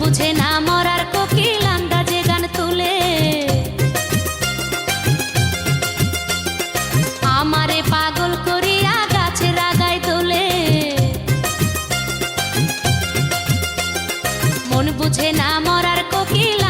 বুঝে না মরার কোকিল আন্দাজে গান তুলে। আমারে পাগল করিয়া গাছে রাগায় তোলে। মন বুঝে না মরার কোকিল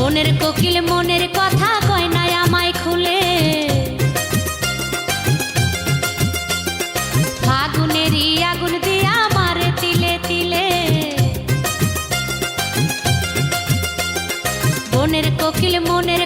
মনের কোকিল মনের কথা কয় না আমায় খুলে। ফাগুনের আগুন দিয়া মারে তিলে তিলে। বনের কোকিল মনের